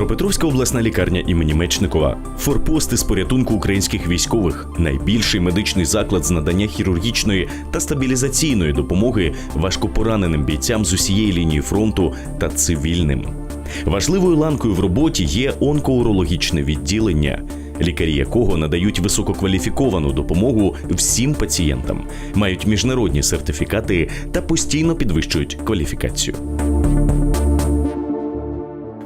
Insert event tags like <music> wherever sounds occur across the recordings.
Дніпропетровська обласна лікарня імені Мечникова, форпости з порятунку українських військових, найбільший медичний заклад з надання хірургічної та стабілізаційної допомоги важкопораненим бійцям з усієї лінії фронту та цивільним. Важливою ланкою в роботі є онкоурологічне відділення, лікарі якого надають висококваліфіковану допомогу всім пацієнтам, мають міжнародні сертифікати та постійно підвищують кваліфікацію.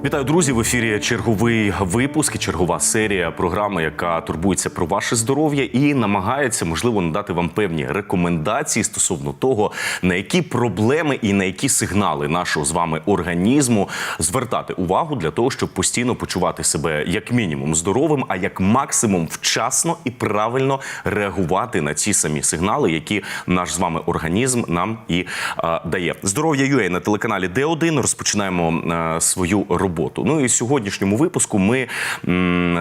Вітаю, друзі! В ефірі черговий випуск і чергова серія програми, яка турбується про ваше здоров'я і намагається, можливо, надати вам певні рекомендації стосовно того, на які проблеми і на які сигнали нашого з вами організму звертати увагу для того, щоб постійно почувати себе як мінімум здоровим, а як максимум вчасно і правильно реагувати на ці самі сигнали, які наш з вами організм нам і е, дає. Здоров'я UA на телеканалі Д1 розпочинаємо е, свою роботу. Ну і в сьогоднішньому випуску ми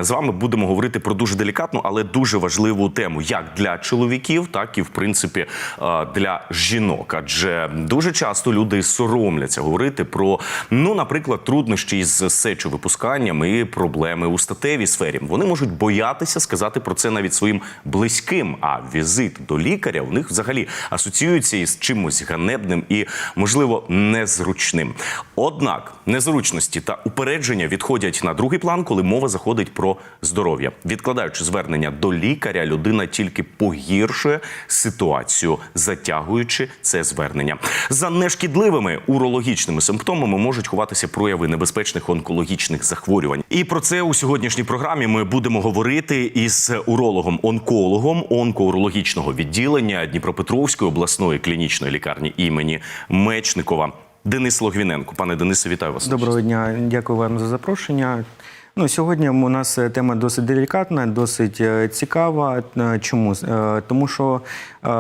з вами будемо говорити про дуже делікатну, але дуже важливу тему, як для чоловіків, так і в принципі е, для жінок. Адже дуже часто люди соромляться говорити про, ну, наприклад, труднощі із сечовипусканням і проблеми у статевій сфері. Вони можуть боятися сказати про це навіть своїм близьким. А візит до лікаря у них взагалі асоціюється із чимось ганебним і, можливо, незручним. Однак незручності та упередження відходять на другий план, коли мова заходить про здоров'я. Відкладаючи звернення до лікаря, людина тільки погіршує ситуацію, затягуючи це звернення. За нешкідливими урологічними симптомами можуть ховатися прояви небезпечних онкологічних захворювань. І про це у сьогоднішній програмі ми будемо говорити із урологом-онкологом онкоурологічного відділення Дніпропетровської обласної клінічної лікарні імені Мечникова. Денис Логвіненко. Пане Денисе, вітаю вас. Доброго дня, дякую вам за запрошення. Ну, сьогодні у нас е, тема досить делікатна, досить е, цікава. Е, Чому? Тому що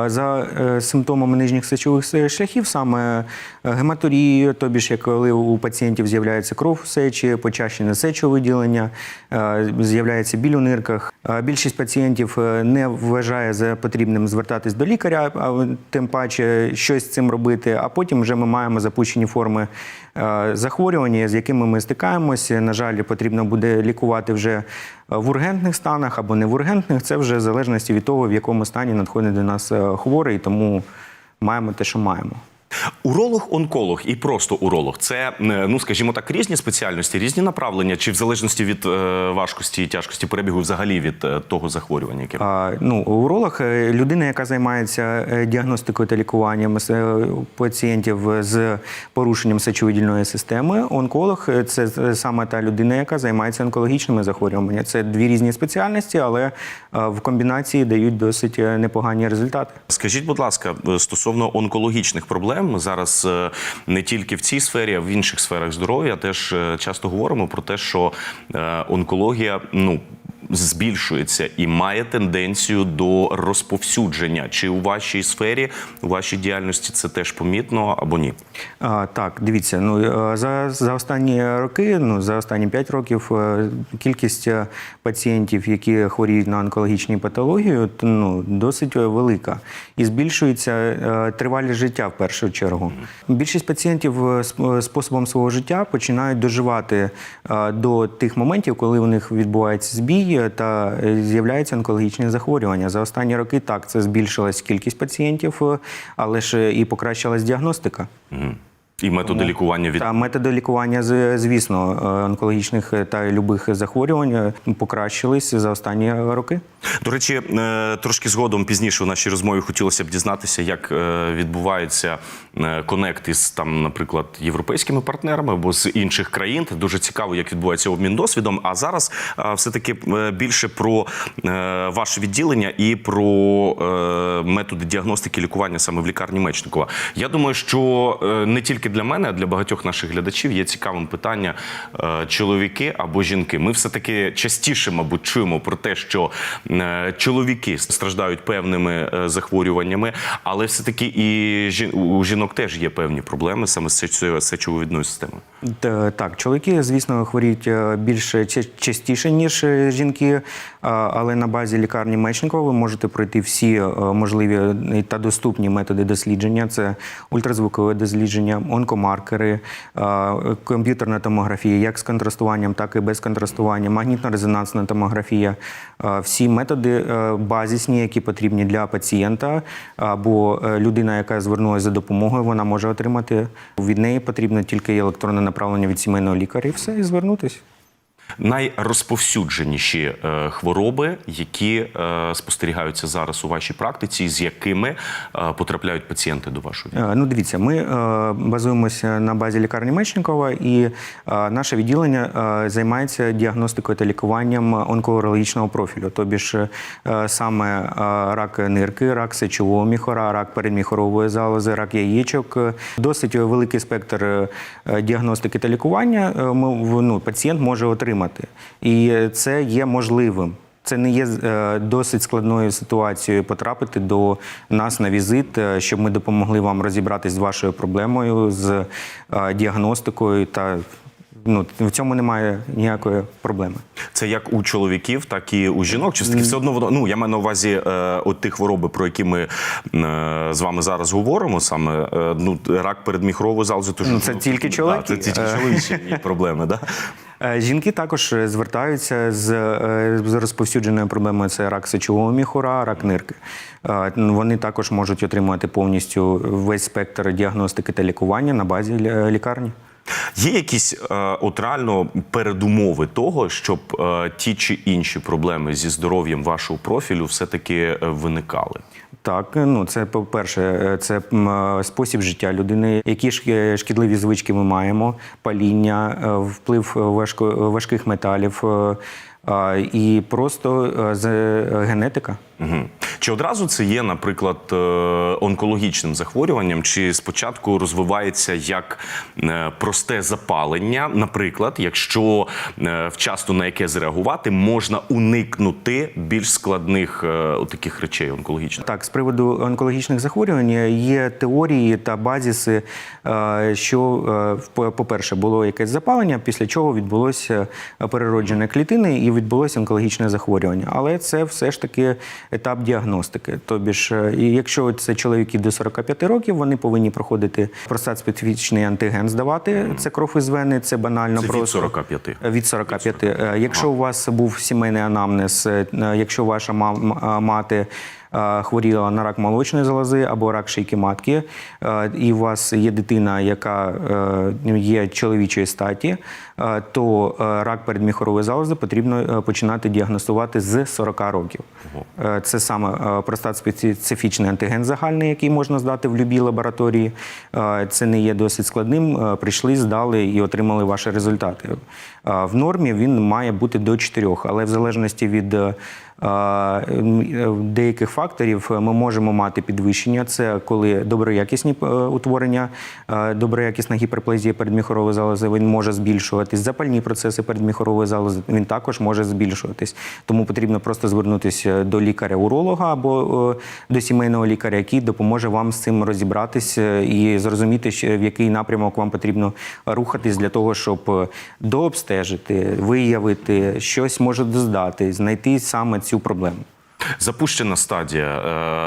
за симптомами нижніх сечових шляхів, саме гематурії, тобі ж як коли у пацієнтів з'являється кров в сечі, почащене сечовиділення, з'являється біль у нирках. Більшість пацієнтів не вважає за потрібним звертатись до лікаря, а тим паче щось з цим робити. А потім вже ми маємо запущені форми захворювання, з якими ми стикаємося. На жаль, потрібно буде лікувати вже е, в ургентних станах або не в ургентних. Це вже в залежності від того, в якому стані надходить до нас е, хворий, тому маємо те, що маємо. Уролог-онколог і просто уролог це, е, ну скажімо так, різні спеціальності, різні направлення, чи в залежності від е, важкості і тяжкості перебігу, взагалі від е, того захворювання, яке А, ну, уролог людина, яка займається діагностикою та лікуванням пацієнтів з порушенням сечовидільної системи. Онколог це саме та людина, яка займається онкологічними захворюваннями. Це дві різні спеціальності, але в комбінації дають досить непогані результати. Скажіть, будь ласка, стосовно онкологічних проблем, ми зараз е, не тільки в цій сфері, а в інших сферах здоров'я теж е, часто говоримо про те, що е, онкологія ну. Збільшується і має тенденцію до розповсюдження. Чи у вашій сфері, у вашій діяльності це теж помітно або ні? А, так, дивіться, ну е, за, за останні роки, ну за останні 5 років, е, кількість е, пацієнтів, які хворіють на онкологічні патології, ну досить велика. І збільшується тривалість життя в першу чергу. Більшість пацієнтів способом свого життя починають доживати до тих моментів, коли у них відбувається збій та е, з'являються онкологічні захворювання. За останні роки так це збільшилась кількість пацієнтів, е, але ж і покращилась діагностика. І методи лікування від Та методи лікування, звісно, е, онкологічних та любих захворювань е, покращились за останні роки. До речі, е, трошки згодом пізніше у нашій розмові хотілося б дізнатися, як е, відбуваються е, конекти з там, наприклад, європейськими партнерами або з інших країн. Дуже цікаво, як відбувається обмін досвідом. А зараз е, все таки більше про е, ваше відділення і про е, методи діагностики лікування саме в лікарні Мечникова. Я думаю, що е, не тільки для мене, а для багатьох наших глядачів є цікавим питання е, чоловіки або жінки. Ми все таки частіше, мабуть, чуємо про те, що е, чоловіки страждають певними е, захворюваннями, але все таки і у жінок теж є певні проблеми саме з сечо- сечовидною системою. Так, чоловіки, звісно, хворіють е, більш частіше, ніж е, жінки, але на базі лікарні Мечникова ви можете пройти всі е, можливі та доступні методи дослідження: це ультразвукове дослідження, онкомаркери, е, комп'ютерна томографія, як з контрастуванням, так і без контрастування, магнітно-резонансна томографія. Е, Всі методи е, базисні, які потрібні для пацієнта або е, людина, яка звернулася за допомогою, вона може отримати. Від неї потрібно тільки електронне направлення від сімейного лікаря і все, і звернутися. Найрозповсюдженіші е, хвороби, які е, спостерігаються зараз у вашій практиці, з якими е, потрапляють пацієнти до вашої Ну, дивіться, ми базуємося на базі лікарні Мечникова, і наше відділення займається діагностикою та лікуванням онкологічного профілю, тобі ж саме рак нирки, рак сечового міхора, рак передміхорової залози, рак яєчок. Досить великий спектр діагностики та лікування ну, пацієнт може отримати. І е, це є можливим. Це не є е, досить складною ситуацією потрапити до нас на візит, е, щоб ми допомогли вам розібратись з вашою проблемою, з діагностикою. Та ну, в цьому немає ніякої проблеми. Це як у чоловіків, так і у жінок. Чи все одно воно ну я маю на увазі е, от ті хвороби, про які ми е, з вами зараз говоримо, саме е, ну рак передміхрової залози, то Ну, це тільки чоловіки. це тільки Е. чоловічі <laughs> проблеми, да? Е, Жінки також звертаються з, е, з розповсюдженою проблемою це рак сечового міхура, рак нирки. Ну, Вони також можуть отримувати повністю весь спектр діагностики та лікування на базі лікарні. Є якісь е, от реально передумови того, щоб е, ті чи інші проблеми зі здоров'ям вашого профілю все-таки е, виникали? Так, ну це по-перше, е, це е, спосіб життя людини, які ж е, шкідливі звички ми маємо, паління, е, вплив важко, важких металів е, і просто е, з- е, генетика. Угу. Чи одразу це є, наприклад, е, онкологічним захворюванням, чи спочатку розвивається як просте запалення? Наприклад, якщо вчасно на яке зреагувати, можна уникнути більш складних таких речей онкологічних? Так, з приводу онкологічних захворювань є теорії та базіси, що, по- по-перше, було якесь запалення, після чого відбулося переродження клітини і відбулося онкологічне захворювання. Але це все ж таки етап діагностики. Тобі ж, е, якщо це чоловіки до 45 років, вони повинні проходити простат-специфічний антиген здавати. Це кров із вени, це банально Це від просто. 45. Від 45. Якщо Якщо у вас був сімейний анамнез, е, якщо ваша мама мати е, хворіла на рак молочної залози або рак шийки матки, е, і у вас є дитина, яка е, є чоловічої статі, е, то е, рак передміхорової залози потрібно е, починати діагностувати з 40 років. Е, Це саме е, простат-специфічний антиген загальний, який можна здати в будь-якій лабораторії. Е, Це не є досить складним. Е, Прийшли, здали і отримали ваші результати. В нормі він має бути до 4, але в залежності від е, е, деяких факторів е, ми можемо мати підвищення. Це коли доброякісні утворення, доброякісна гіперплазія передміхорової залози він може збільшуватись. Запальні процеси передміхорової залози він також може збільшуватись. Тому потрібно просто звернутися до лікаря-уролога або до сімейного лікаря, який допоможе вам з цим розібратися і зрозуміти, в який напрямок вам потрібно рухатись для того, щоб е, дообстежити, виявити щось може доздати, знайти саме цю проблему. Запущена стадія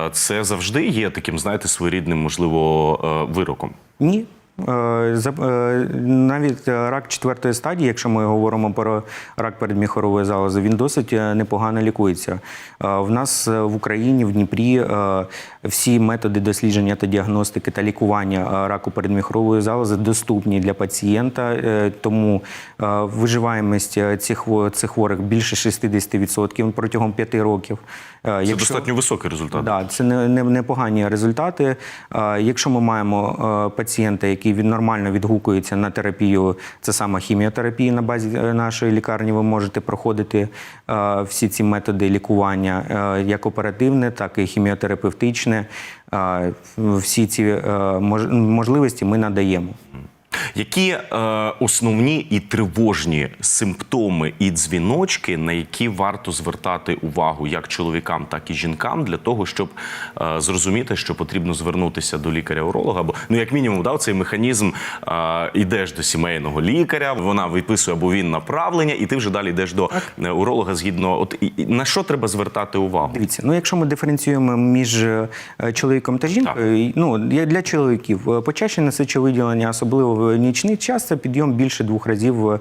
е, це завжди є таким, знаєте, своєрідним, можливо, е, вироком. Ні. Е, е, Навіть рак четвертої стадії, якщо ми говоримо про рак передміхорової залози, він досить е, непогано лікується. В нас в Україні, в Дніпрі, всі методи дослідження та діагностики та лікування раку передміхорової залози доступні для пацієнта, тому виживаємість цих цих хворих більше 60% протягом 5 років. Це достатньо високий результат. Да, це не, не, непогані результати. Якщо ми маємо пацієнта, який від, нормально відгукується на терапію, це саме хіміотерапія на базі е, нашої лікарні, ви можете проходити е, всі ці методи лікування, е, як оперативне, так і хіміотерапевтичне. Всі ці мож- можливості ми надаємо. Які е, основні і тривожні симптоми і дзвіночки, на які варто звертати увагу як чоловікам, так і жінкам, для того, щоб е, зрозуміти, що потрібно звернутися до лікаря-уролога? Бо ну, як мінімум, да, цей механізм е, йдеш до сімейного лікаря, вона виписує або він направлення, і ти вже далі йдеш до е, уролога. Згідно, от і, і на що треба звертати увагу? Дивіться, ну якщо ми диференціюємо між е, чоловіком та жінкою, ну для чоловіків е, почащене сечовиділення, особливо в нічний час, це підйом більше двох разів е,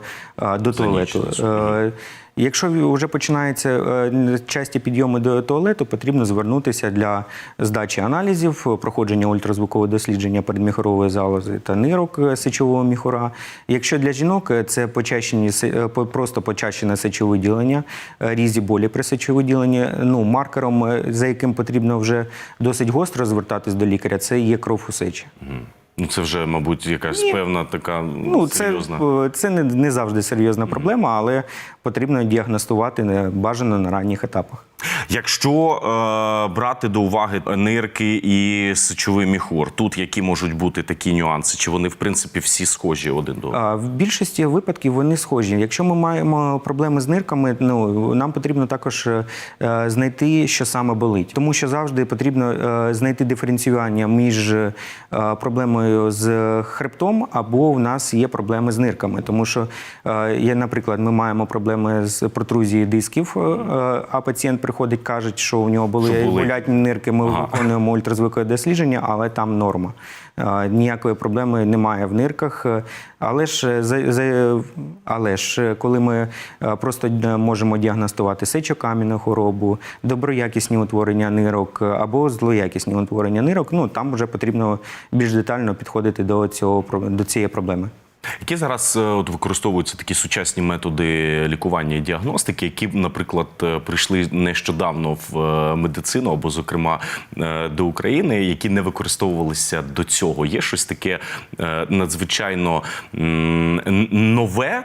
до туалету. Е, Якщо вже починаються е, часті підйоми до туалету, потрібно звернутися для здачі аналізів, проходження ультразвукового дослідження передміхорової залози та нирок сечового міхура. Якщо для жінок це почащені просто почащене сечовиділення, різі болі при сечовиділенні. Ну маркером, за яким потрібно вже досить гостро звертатись до лікаря, це є кров у сечі. Ну це вже, мабуть, якась певна така Ну, серйозна. Це це не, не завжди серйозна проблема, але потрібно діагностувати бажано на ранніх етапах. Якщо е, брати до уваги нирки і сечовий міхур, тут які можуть бути такі нюанси? Чи вони в принципі всі схожі один до одного? В більшості випадків вони схожі. Якщо ми маємо проблеми з нирками, ну нам потрібно також е, е, знайти, що саме болить, тому що завжди потрібно е, знайти диференціювання між е, проблемою з хребтом або в нас є проблеми з нирками, тому що е, є, наприклад, ми маємо проблеми з протрузією дисків, е, е, а пацієнт приходить, каже, що у нього були болить. болять нирки. Ми Ага. виконуємо ультразвукове дослідження, але там норма. Е, Ніякої проблеми немає в нирках. Але ж, е, але ж е, коли ми просто можемо діагностувати сечокам'яну хворобу, доброякісні утворення нирок або злоякісні утворення нирок, ну там вже потрібно більш детально підходити до цього до цієї проблеми. Які зараз е, от використовуються такі сучасні методи лікування і діагностики, які, наприклад, е, прийшли нещодавно в е, медицину або, зокрема, до України, які не використовувалися до цього? Є щось таке надзвичайно нове,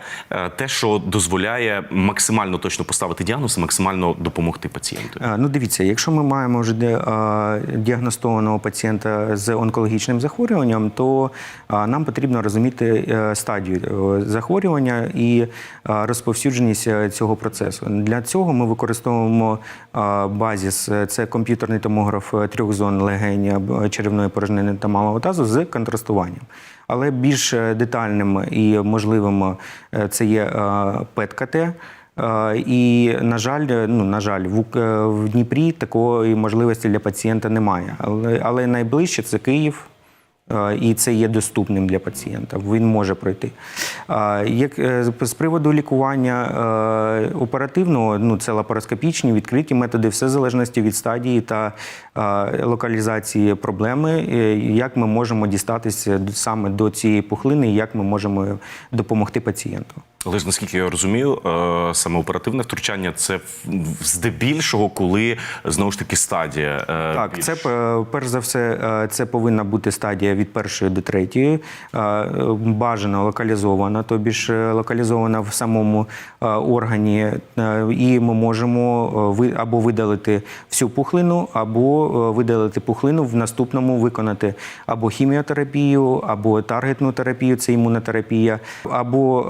те, що дозволяє максимально точно поставити діагноз, максимально допомогти пацієнту. Ну, дивіться, якщо ми маємо вже діагностованого пацієнта з онкологічним захворюванням, то нам потрібно розуміти стадію е, захворювання і е, розповсюдженість е, цього процесу. Для цього ми використовуємо базіс, це комп'ютерний томограф трьох зон легень, черевної порожнини та малого тазу з контрастуванням. Але більш детальним і можливим це є ПЕТ-КТ. І, на жаль, ну, на жаль, в, в Дніпрі такої можливості для пацієнта немає. Але, але найближче це Київ. І це є доступним для пацієнта. Він може пройти. Як е, з- приводу лікування е, оперативного, ну це лапароскопічні, відкриті методи, все в залежності від стадії та локалізації проблеми, е, як ми можемо дістатися саме до цієї пухлини, як ми можемо допомогти пацієнту. Але ж наскільки я розумію, е, саме оперативне втручання це здебільшого, коли знову ж таки стадія. е, Так, більш- це перш за все, е, це повинна бути стадія від першої до третьої, бажано локалізована, тобі ж локалізована в самому органі, і ми можемо або видалити всю пухлину, або видалити пухлину в наступному виконати або хіміотерапію, або таргетну терапію, це імунотерапія, або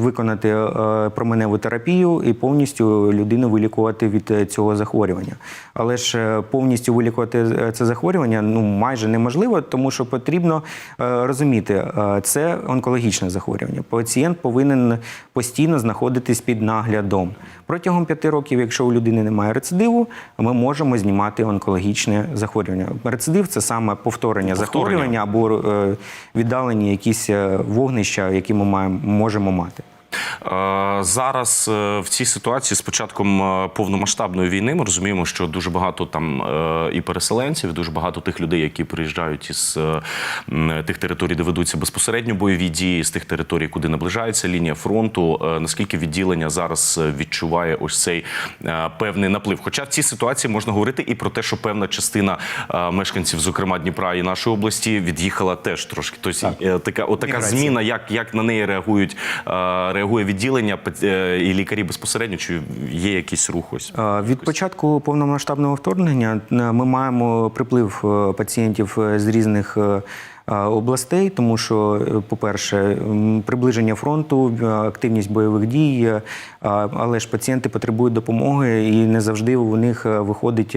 виконати е, променеву терапію і повністю людину вилікувати від е, цього захворювання. Але ж е, повністю вилікувати це захворювання ну майже неможливо, тому що потрібно розуміти, це онкологічне захворювання. Пацієнт повинен постійно знаходитись під наглядом. Протягом п'яти років, якщо у людини немає рецидиву, ми можемо знімати онкологічне захворювання. Рецидив це саме повторення, Повторення. захворювання або е, віддалені якісь е, вогнища, які ми маємо можемо мати. Е, Зараз е, в цій ситуації з початком е, повномасштабної війни ми розуміємо, що дуже багато там і переселенців, і дуже багато тих людей, які приїжджають із тих територій, де ведуться безпосередньо бойові дії, з тих територій, куди наближається лінія фронту. Наскільки відділення зараз відчуває ось цей певний наплив? Хоча в цій ситуації можна говорити і про те, що певна частина мешканців, зокрема Дніпра і нашої області, від'їхала теж трошки. Тобто е, така отака зміна, як, як на неї реагують е, реагує відділення е, і лікарі безпосередньо, чи є якийсь рух ось? Е, Від початку повномасштабного вторгнення е, ми маємо приплив пацієнтів з різних областей, тому що, е, по-перше, приближення фронту, е, активність бойових дій, але ж пацієнти потребують допомоги, і не завжди у них е, виходить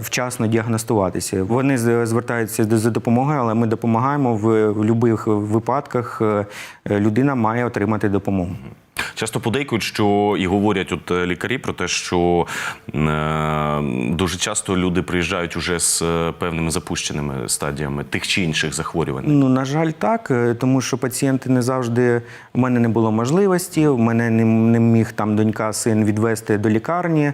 вчасно діагностуватися. Вони звертаються за допомогою, але ми допомагаємо в, будь-яких випадках. Людина має отримати допомогу. Часто подейкують, що і говорять от е, лікарі про те, що е, дуже часто люди приїжджають уже з е, певними запущеними стадіями тих чи інших захворювань. Ну, на жаль, так, тому що пацієнти не завжди. У мене не було можливості, у мене не, не міг там донька, син відвести до лікарні,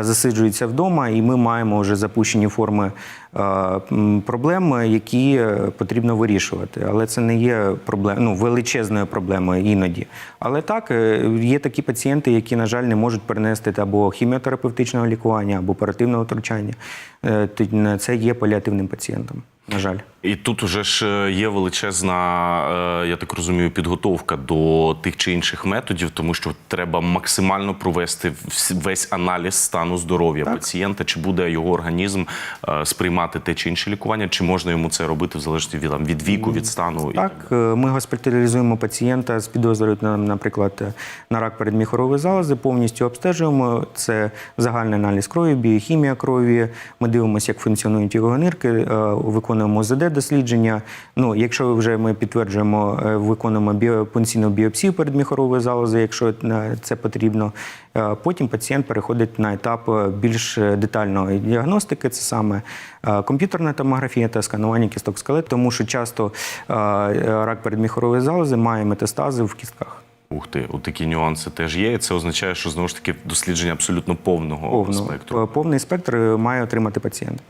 засиджується вдома, і ми маємо вже запущені форми проблем, які е, потрібно вирішувати. Але це не є проблем, ну, величезною проблемою іноді. Але так, е, є такі пацієнти, які, на жаль, не можуть перенести або хіміотерапевтичного лікування, або оперативного втручання. Е, Це є паліативним пацієнтом, на жаль. І тут уже ж е, є величезна, е, я так розумію, підготовка до тих чи інших методів, тому що треба максимально провести весь аналіз стану здоров'я пацієнта, чи буде його організм е, сприймати те чи інше лікування, чи можна йому це робити в залежності від, там, від віку, від стану. і Так, ми госпіталізуємо пацієнта з підозрою, наприклад, на рак передміхорової залози, повністю обстежуємо. Це загальний аналіз крові, біохімія крові. Ми дивимося, як функціонують його нирки, е, виконуємо ОЗД дослідження. Ну, якщо вже ми підтверджуємо, е, виконуємо біо, пункційну біопсію передміхорової залози, якщо е, це потрібно. Е, Потім пацієнт переходить на етап більш детальної діагностики. Це саме комп'ютерна томографія та сканування кісток скелет, тому що часто рак передміхорової залози має метастази в кістках. Ух ти, от такі нюанси теж є. І це означає, що знову ж таки дослідження абсолютно повного Повну, спектру. повний спектр має отримати пацієнт.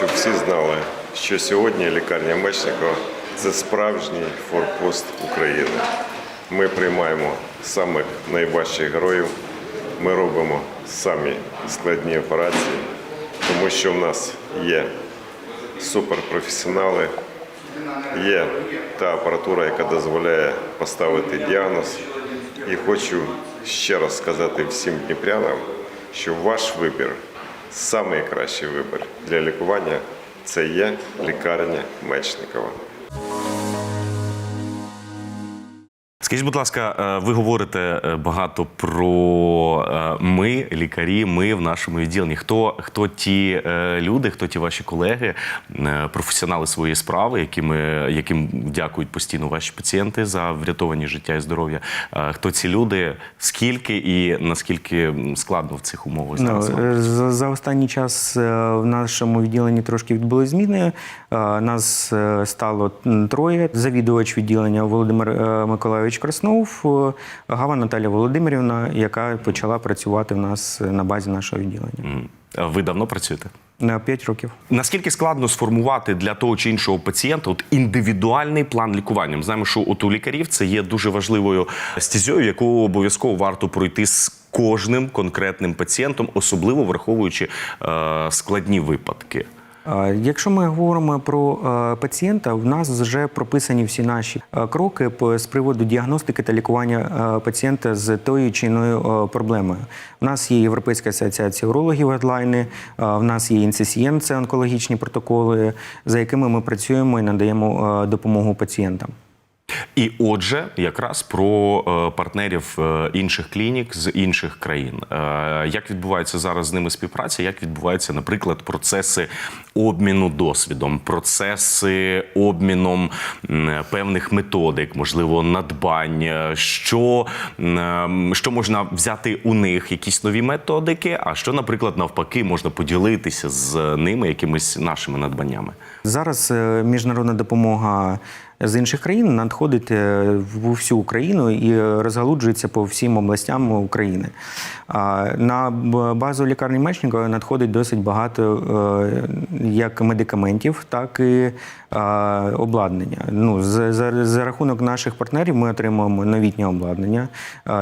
Щоб всі знали, що сьогодні лікарня Мечникова це справжній форпост України. Ми приймаємо самих найважчих героїв, ми робимо самі складні операції, тому що в нас є суперпрофесіонали, є та апаратура, яка дозволяє поставити діагноз. І хочу ще раз сказати всім дніпрянам, що ваш вибір, найкращий вибір для лікування це є лікарня Мечникова. Скажіть, будь ласка, е, ви говорите е, багато про е, ми, лікарі, ми в нашому відділенні. Хто, хто ті люди, хто ті ваші колеги, професіонали своєї справи, якими, яким дякують постійно ваші пацієнти за врятовані життя і здоров'я? Хто ці люди, скільки і наскільки складно в цих умовах Ну, зараз? е, за, за останній час в нашому відділенні трошки відбули зміни. Нас стало троє. Завідувач відділення Володимир Миколайович Краснов, е, Гава Наталя Володимирівна, яка почала працювати в нас на базі нашого відділення. А Ви давно працюєте? На 5 років. Наскільки складно сформувати для того чи іншого пацієнта от індивідуальний план лікування? Ми знаємо, що от у лікарів це є дуже важливою стезією, яку обов'язково варто пройти з кожним конкретним пацієнтом, особливо враховуючи е, складні випадки. Якщо ми говоримо про пацієнта, в нас вже прописані всі наші кроки з приводу діагностики та лікування пацієнта з тою чи іною проблемою. У нас є Європейська асоціація урологів гайдлайни, в нас є інцесієн, це онкологічні протоколи, за якими ми працюємо і надаємо допомогу пацієнтам. І отже, якраз про е, партнерів е, інших клінік з інших країн. Е, Як відбувається зараз з ними співпраця? Як відбуваються, наприклад, процеси обміну досвідом, процеси обміном певних методик, можливо, надбань? Що, що можна взяти у них якісь нові методики? А що, наприклад, навпаки, можна поділитися з ними якимись нашими надбаннями? Зараз міжнародна допомога з інших країн надходить е, в всю Україну і розгалуджується по всім областям України. На базу лікарні Мечникова надходить досить багато е, як медикаментів, так і обладнання. Ну, за, за, за рахунок наших партнерів ми отримуємо новітнє обладнання.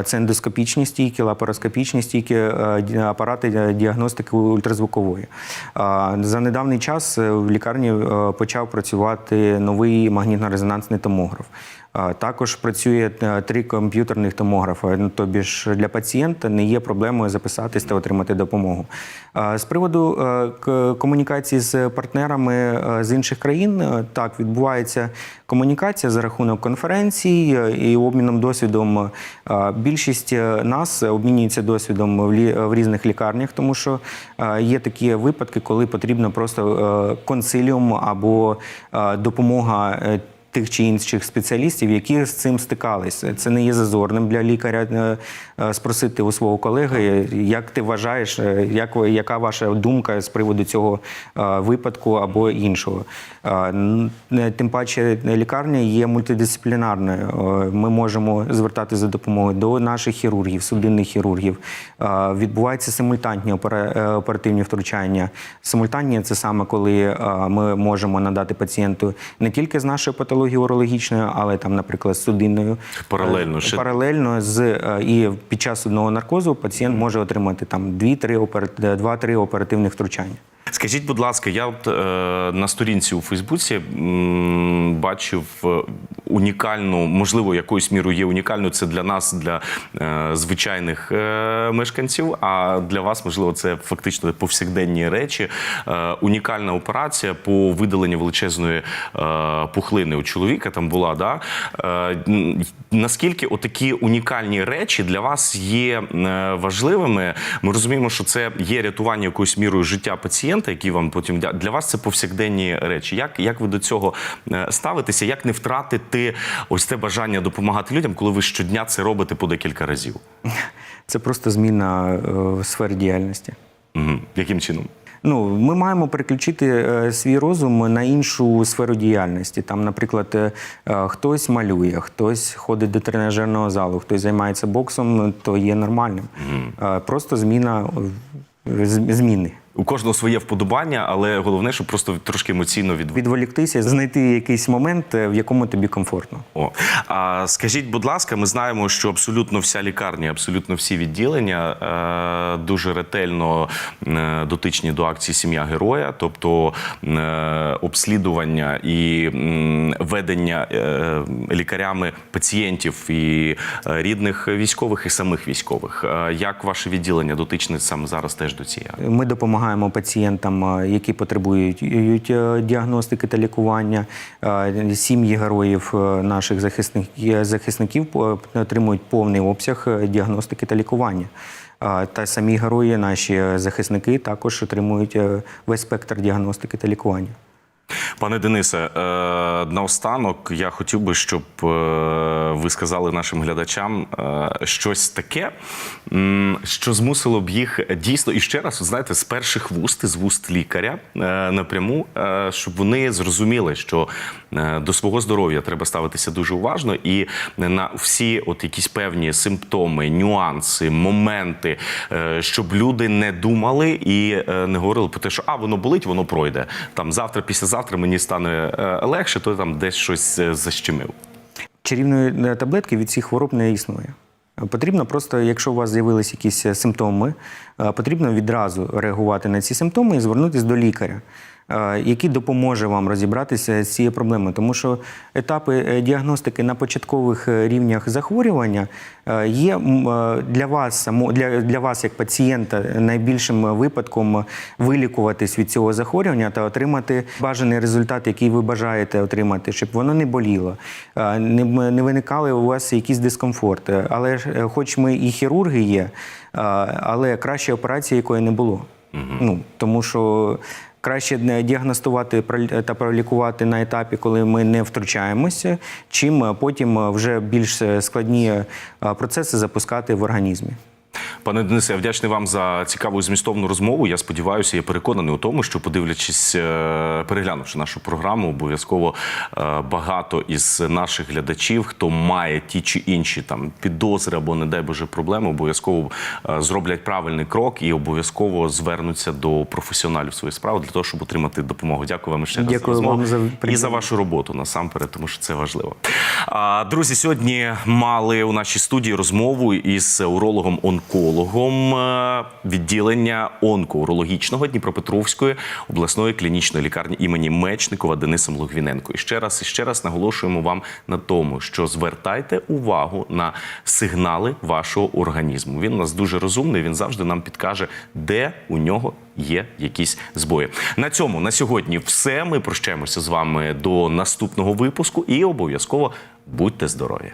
Це ендоскопічні стійки, лапароскопічні стійки, апарати діагностики ультразвукової. За недавній час е, в лікарні е, почав працювати новий магнітно-резонансний томограф. Також працює е, три комп'ютерних томографи. Ну, тобі ж для пацієнта не є проблемою записатись та отримати допомогу. З приводу е, комунікації з партнерами е, з інших країн, так відбувається комунікація за рахунок конференцій і обміном досвідом. Більшість нас обмінюється досвідом в різних лікарнях, тому що є такі випадки, коли потрібно просто консиліум або допомога. Тих чи інших спеціалістів, які з цим стикалися. Це не є зазорним для лікаря е, е, спросити у свого колеги, як ти вважаєш, е, як, яка ваша думка з приводу цього випадку або іншого. Тим паче лікарня є мультидисциплінарною. Ми можемо звертатися за допомогою до наших хірургів, судинних хірургів. Відбуваються симультантні е, оперативні втручання. Симультанні це саме коли ми можемо надати пацієнту не тільки з нашою патологією урологічною, але там, наприклад, з судинною. Паралельно Е, ще. Паралельно з е, і під час одного наркозу пацієнт може отримати там 2-3 опера- 2-3 оперативних втручання. Скажіть, будь ласка, я от, е, на сторінці у Фейсбуці м, бачив е, унікальну, можливо, якоюсь мірою є унікальною. Це для нас, для е, звичайних е, мешканців. А для вас, можливо, це фактично повсякденні речі. Е, унікальна операція по видаленню величезної е, пухлини у чоловіка там була. Да? Е, наскільки отакі унікальні речі для вас є е, важливими? Ми розуміємо, що це є рятування якоюсь мірою життя пацієнта, який вам потім для вас це повсякденні речі. Як, як ви до цього е, ставитеся? Як не втратити ось це бажання допомагати людям, коли ви щодня це робите по декілька разів? Це просто зміна е, сфер діяльності. Угу. Яким чином? Ну, ми маємо переключити е, свій розум на іншу сферу діяльності. Там, наприклад, хтось малює, хтось ходить до тренажерного залу, хтось займається боксом, то є нормальним. Е, Просто зміна зміни. У кожного своє вподобання, але головне, щоб просто трошки емоційно від Відволіктися, знайти якийсь момент, е, в якому тобі комфортно. О, а скажіть, будь ласка, ми знаємо, що абсолютно вся лікарня, абсолютно всі відділення е, дуже ретельно е, дотичні до акції Сім'я героя, тобто е, обслідування і м, ведення е, лікарями пацієнтів і е, рідних військових і самих військових. Е, як ваше відділення дотичне саме зараз теж до цієї? Ми допомагаємо пацієнтам, е, які потребують е, діагностики та лікування. Е, Сім'ї героїв е, наших захисників, захисників е, отримують повний обсяг е, діагностики та лікування. Е, Та самі герої, наші е, захисники, також отримують е, весь спектр діагностики та лікування. Пане Денисе, е, наостанок я хотів би, щоб е, ви сказали нашим глядачам е, щось таке, що змусило б їх дійсно і ще раз, знаєте, з перших вуст, з вуст лікаря напряму, щоб вони зрозуміли, що до свого здоров'я треба ставитися дуже уважно, і на всі от якісь певні симптоми, нюанси, моменти, щоб люди не думали і не говорили про те, що а воно болить, воно пройде. Там завтра, післязавтра мені стане е, легше, то там десь щось е, защемив. Чарівної е, таблетки від цих хвороб не існує. Потрібно просто, якщо у вас з'явились якісь симптоми, потрібно відразу реагувати на ці симптоми і звернутися до лікаря, який допоможе вам розібратися з цією проблемою. Тому що етапи е, діагностики на початкових е, рівнях захворювання е, є е, для вас, для, для вас як пацієнта, найбільшим випадком вилікуватись від цього захворювання та отримати бажаний результат, який ви бажаєте отримати, щоб воно не боліло, е, не, не виникали у вас якісь дискомфорти. Але е, хоч ми і хірурги є, е, але краще операції якої не було. Ну, тому що краще не діагностувати прол- та пролікувати на етапі, коли ми не втручаємося, чим е, потім е, вже більш е, складні е, процеси запускати в організмі. Пане Денисе, я вдячний вам за цікаву і змістовну розмову. Я сподіваюся, я переконаний у тому, що подивлячись, е, переглянувши нашу програму, обов'язково е, багато із наших глядачів, хто має ті чи інші там підозри або, не дай Боже, проблеми, обов'язково е, зроблять правильний крок і обов'язково звернуться до професіоналів своєї справи для того, щоб отримати допомогу. Дякую вам ще раз Дякую за розмову вам за і за вашу роботу насамперед, тому що це важливо. Друзі, сьогодні мали у нашій студії розмову із урологом е, відділення онкоурологічного Дніпропетровської обласної клінічної лікарні імені Мечникова Денисом Логвіненко. І ще раз і ще раз наголошуємо вам на тому, що звертайте увагу на сигнали вашого організму. Він у нас дуже розумний. Він завжди нам підкаже, де у нього є якісь збої. На цьому на сьогодні все. Ми прощаємося з вами до наступного випуску і обов'язково будьте здорові.